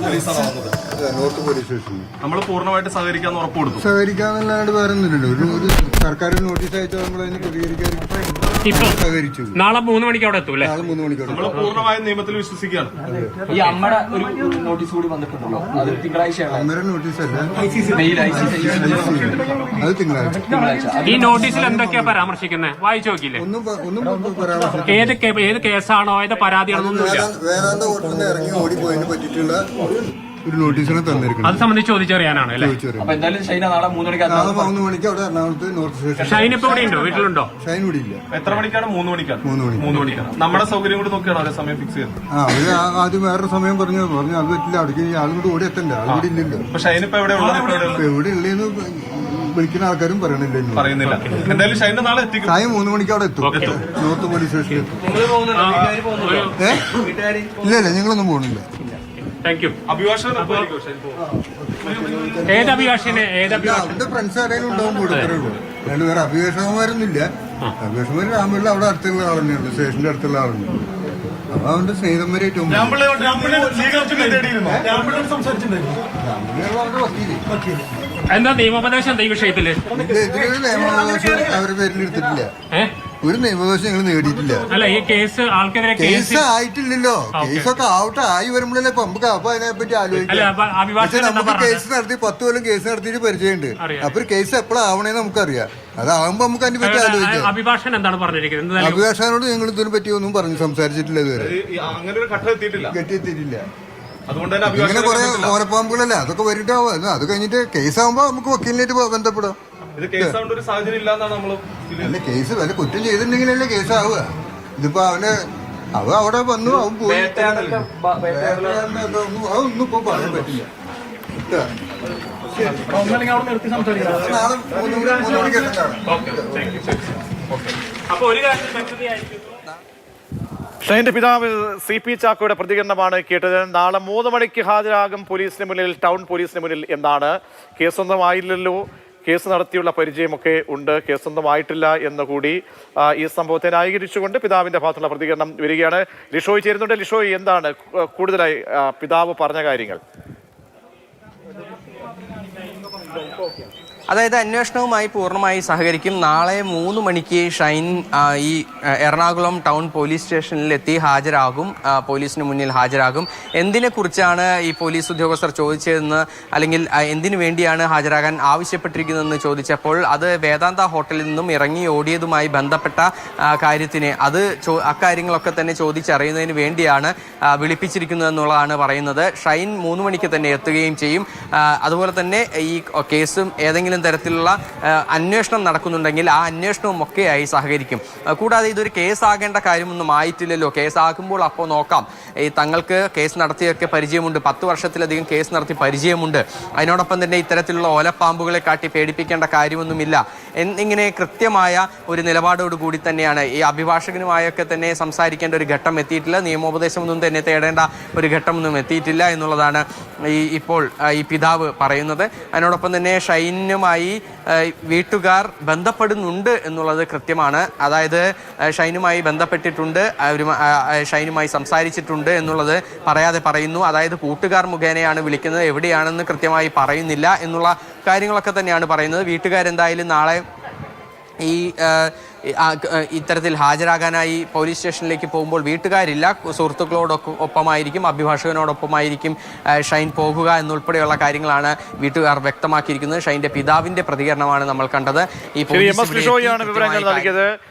പോലീസാണ് വന്നത് north police station നമ്മൾ പൂർണമായിട്ട് സഹകരിക്കാന്ന് ഉറപ്പ് കൊടുത്തു സഹകരിക്കാന്നല്ലാണ്ട് വേറെ ഒന്നുമില്ലല്ലോ ഒരു ഒരു സർക്കാർ നോട്ടീസ് അയച്ചാൽ നമ്മൾ അതിന് പ്രതികരിക്കാൻ ഇപ്പൊ സഹകരിച്ചു. നാളെ മൂന്ന് മണിക്ക് അവിടെ എത്തും അല്ലേ നാളെ മൂന്ന് മണിക്കൂർ നമ്മൾ പൂർണമായും നിയമത്തിൽ വിശ്വസിക്കുകയാണ്. ഈ അമ്മയുടെ ഒരു നോട്ടീസ് കൂടി വന്നിട്ടുണ്ടല്ലോ. അത് തിങ്കളാഴ്ചയാണ് അന്നേരം നോട്ടീസ് അല്ല. അത് തിങ്കളാഴ്ച. തിങ്കളാഴ്ച. ഈ നോട്ടീസിൽ എന്തൊക്കെയാ പരാമർശിക്കുന്നത് വായിച്ചു നോക്കിയില്ലേ? ഒന്നും പ- ഒന്നും പരാമർശം ഏത് കേ- ഏത് കേസാണോ ഏത് പരാതിയാണെന്നൊന്നുമില്ല വേദാന്ത ഹോട്ടലിൽ ഇറങ്ങി ഓടിപ്പോയതിനെ പറ്റിയിട്ടുള്ള ഒരു നോട്ടീസാണ് അത് തന്നിരിക്കുന്നത് സംബന്ധിച്ച് ചോദിച്ചറിയാനാണ് അല്ലേ? ചോദിച്ചു അപ്പൊ എന്തായാലും ഷൈന നാളെ മൂന്ന് മണിക്ക് നാളെ മൂന്ന് മണിക്ക് അവിടെ എറണാകുളത്ത് നോർത്ത് സ്റ്റേഷൻ ഷൈൻ ഇപ്പൊ ഇവിടെ ഉണ്ടോ വീട്ടിലുണ്ടോ? ഷൈൻ ഇവിടെ ഇല്ല. എത്ര മണിക്കാണ്? മൂന്ന് മണിക്കാണ്. മൂന്ന് മണി. മൂന്ന് മണിക്കാണ്. നമ്മുടെ സൗകര്യം കൂടി നോക്കിയാണ് അവരെ സമയം ഫിക്സ് ചെയ്തത് ആ അവർ ആ- ആദ്യം വേറൊരു സമയം പറഞ്ഞു പറഞ്ഞു അത് പറ്റില്ല. അവിടേക്ക് ഈ ആളും കൂടി ഓടി എത്തണ്ട? ആളും കൂടി ഇല്ലല്ലോ. ഷൈൻ അതിനിപ്പോ എവിടെ ഉള്ളത്? ഇപ്പൊ എവിടെ ഇപ്പൊ എവിടെ ഉള്ളേന്ന് വിളിക്കുന്ന ആൾക്കാരും പറയണില്ല ഇനി. പറയുന്നില്ല. എന്തായാലും ഷൈന നാളെ എത്തിക്കും. സായം മൂന്ന് മണിക്ക് അവിടെ എത്തും. നോർത്ത് പോലീസ് സ്റ്റേഷനിൽ എത്തും. ഏ? ഇല്ല ഇല്ല ഞങ്ങളൊന്നും പോകണില്ല താങ്ക് യു അഭിഭാഷകൻ ഏത് അഭിഭാഷകനെ ഏത് അഭിഭാഷകൻ ഫ്രണ്ട്സ് ആരെങ്കിലും ഉണ്ടാവും ഉള്ളൂ. അഭിഭാഷകന്മാർ അവിടെ അടുത്തുള്ള ആളെന്നെയാണ് സ്റ്റേഷന്റെ അടുത്തുള്ള ആളുണ്ട് അപ്പൊ അവന്റെ സ്നേഹം വരെ ഏറ്റവും എന്താ നിയമോപദേശം എന്താ ഈ വിഷയത്തിൽ? ഇത് ഇതിലൊരു നിയമവകാശം അവരുടെ പേരിൽ എടുത്തിട്ടില്ല. ഏഹ് ഒരു നിയമവശം ഞങ്ങൾ നേടിയിട്ടില്ല. അല്ല ഈ കേസ് ആൾക്കെതിരെ കേസ് കേസ് ആയിട്ടില്ലല്ലോ. കേസൊക്കെ ആവട്ടെ ആയി വരുമ്പോഴല്ലേ ഇപ്പൊ നമുക്ക് അപ്പൊ അതിനെ പറ്റി അല്ല ആലോചിക്കാം പക്ഷെ എന്താ നമുക്ക് പറഞ്ഞത്? കേസ് നടത്തി പത്ത് കൊല്ലം കേസ് നടത്തിയിട്ട് പരിചയമുണ്ട്. അറിയാം. അപ്പൊ ഒരു കേസ് എപ്പോഴാവണേന്ന് നമുക്കറിയാം. അതാവുമ്പോ നമുക്ക് അതിനെ പറ്റി ആലോചിക്കാം. അഭിഭാഷകൻ എന്താണ് പറഞ്ഞിരിക്കുന്നത്? എന്തായാലും അഭിഭാഷകനോട് ഞങ്ങൾ ഇതിനെ പറ്റി ഒന്നും പറഞ്ഞു സംസാരിച്ചിട്ടില്ല ഇതുവരെ. അങ്ങനെ ഒരു ഘട്ടം എത്തിയിട്ടില്ല. കെട്ടിയെത്തിയിട്ടില്ല. അതുകൊണ്ട് തന്നെ ഇങ്ങനെ കുറെ ഓരപ്പാമ്പുകളല്ലേ? അതൊക്കെ വരിട്ടാവും അത് കഴിഞ്ഞിട്ട് കേസാവുമ്പോ നമുക്ക് വക്കീലിനായിട്ട് ബന്ധപ്പെടാം. ഇത് ഒരു സാഹചര്യം ഇല്ലാന്നാണ് നമ്മൾ അല്ല കേസ് വല്ല കുറ്റം ചെയ്തിട്ടുണ്ടെങ്കിലല്ലേ കേസാവുക ഇതിപ്പോ അവന് അവ അവിടെ വന്നു അവൻ പോയി. അതൊന്നും അതൊന്നും ഇപ്പൊ പറയാൻ പറ്റില്ല. ഇട്ടാ. നാളെ മൂന്ന് മണി മൂന്ന് അപ്പൊ ഒരു പിതാവ് സി പി ചാക്കോയുടെ പ്രതികരണമാണ് കേട്ടത്. നാളെ മൂന്ന് മണിക്ക് ഹാജരാകും പോലീസിന് മുന്നിൽ ടൗൺ പോലീസിന് മുന്നിൽ എന്നാണ്. കേസൊന്നുമായില്ലല്ലോ കേസ് നടത്തിയുള്ള പരിചയമൊക്കെ ഉണ്ട്. കേസൊന്നുമായിട്ടില്ല എന്ന് കൂടി ഈ സംഭവത്തെ ന്യായീകരിച്ചുകൊണ്ട് പിതാവിന്റെ ഭാഗത്തുള്ള പ്രതികരണം വരികയാണ്. ലിഷോയ് ചേരുന്നുണ്ട്. ലിഷോയ് എന്താണ് കൂടുതലായി പിതാവ് പറഞ്ഞ കാര്യങ്ങൾ? അതായത് അന്വേഷണവുമായി പൂർണമായി സഹകരിക്കും. നാളെ മൂന്ന് മണിക്ക് ഷൈൻ ഈ എറണാകുളം ടൗൺ പോലീസ് സ്റ്റേഷനിലെത്തി ഹാജരാകും. പോലീസിന് മുന്നിൽ ഹാജരാകും. എന്തിനെ കുറിച്ചാണ് ഈ പോലീസ് ഉദ്യോഗസ്ഥർ ചോദിച്ചതെന്ന് അല്ലെങ്കിൽ എന്തിനു വേണ്ടിയാണ് ഹാജരാകാൻ ആവശ്യപ്പെട്ടിരിക്കുന്നതെന്ന് ചോദിച്ചപ്പോൾ അത് വേദാന്ത ഹോട്ടലിൽ നിന്നും ഇറങ്ങി ഓടിയതുമായി ബന്ധപ്പെട്ട കാര്യത്തിന് അത് അക്കാര്യങ്ങളൊക്കെ തന്നെ ചോദിച്ചറിയുന്നതിന് വേണ്ടിയാണ് വിളിപ്പിച്ചിരിക്കുന്നതെന്നുള്ളതാണ് പറയുന്നത്. ഷൈൻ മൂന്ന് മണിക്ക് തന്നെ എത്തുകയും ചെയ്യും. അതുപോലെ തന്നെ ഈ കേസും ഏതെങ്കിലും തരത്തിലുള്ള അന്വേഷണം നടക്കുന്നുണ്ടെങ്കിൽ ആ അന്വേഷണവും ഒക്കെയായി സഹകരിക്കും. കൂടാതെ ഇതൊരു കേസാകേണ്ട കാര്യമൊന്നും ആയിട്ടില്ലല്ലോ. കേസാകുമ്പോൾ അപ്പോൾ നോക്കാം. ഈ തങ്ങൾക്ക് കേസ് നടത്തിയൊക്കെ പരിചയമുണ്ട്. പത്ത് വർഷത്തിലധികം കേസ് നടത്തി പരിചയമുണ്ട്. അതിനോടൊപ്പം തന്നെ ഇത്തരത്തിലുള്ള ഓലപ്പാമ്പുകളെ കാട്ടി പേടിപ്പിക്കേണ്ട കാര്യമൊന്നുമില്ല. എന്നിങ്ങനെ കൃത്യമായ ഒരു നിലപാടോട് കൂടി തന്നെയാണ് ഈ അഭിഭാഷകനുമായൊക്കെ തന്നെ സംസാരിക്കേണ്ട ഒരു ഘട്ടം എത്തിയിട്ടില്ല. നിയമോപദേശമൊന്നും തന്നെ തേടേണ്ട ഒരു ഘട്ടമൊന്നും എത്തിയിട്ടില്ല എന്നുള്ളതാണ് ഈ ഇപ്പോൾ ഈ പിതാവ് പറയുന്നത്. അതിനോടൊപ്പം തന്നെ ഷൈനുമായി വീട്ടുകാർ ബന്ധപ്പെടുന്നുണ്ട് എന്നുള്ളത് കൃത്യമാണ്. അതായത് ഷൈനുമായി ബന്ധപ്പെട്ടിട്ടുണ്ട് ഷൈനുമായി സംസാരിച്ചിട്ടുണ്ട് എന്നുള്ളത് പറയാതെ പറയുന്നു. അതായത് കൂട്ടുകാർ മുഖേനയാണ് വിളിക്കുന്നത് എവിടെയാണെന്ന് കൃത്യമായി പറയുന്നില്ല എന്നുള്ള കാര്യങ്ങളൊക്കെ തന്നെയാണ് പറയുന്നത്. വീട്ടുകാരെന്തായാലും നാളെ ഈ ഇത്തരത്തിൽ ഹാജരാകാനായി പോലീസ് സ്റ്റേഷനിലേക്ക് പോകുമ്പോൾ വീട്ടുകാരില്ല. സുഹൃത്തുക്കളോടൊപ്പം ഒപ്പമായിരിക്കും അഭിഭാഷകനോടൊപ്പമായിരിക്കും ഷൈൻ പോകുക എന്നുൾപ്പെടെയുള്ള കാര്യങ്ങളാണ് വീട്ടുകാർ വ്യക്തമാക്കിയിരിക്കുന്നത്. ഷൈന്റെ പിതാവിന്റെ പ്രതികരണമാണ് നമ്മൾ കണ്ടത്. ഈ വിവരങ്ങൾ നൽകിയത്.